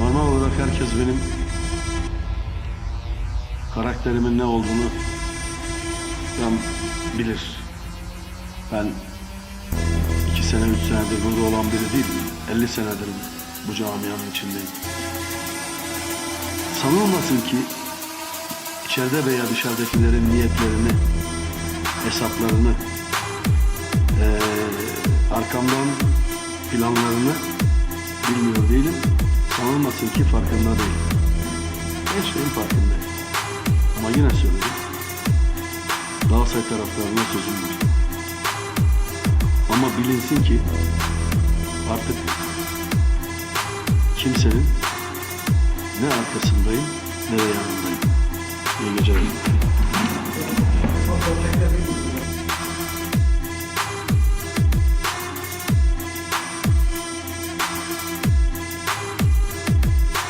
Normal olarak herkes benim karakterimin ne olduğunu ben bilir. Ben iki sene, üç senedir burada olan biri değilim. 50 senedir bu camianın içindeyim. Sanılmasın ki içeride veya dışarıdakilerin niyetlerini, hesaplarını, eee, arkamdan planlarını bilmiyor değilim. Sanılmasın ki farkında değilim. Her şeyin farkındayım. Ama yine söyledim. Galatasaray taraftarına sözüm var. Ama bilinsin ki artık kimsenin ne arkasındayım ne de yanındayım. İyi geceler.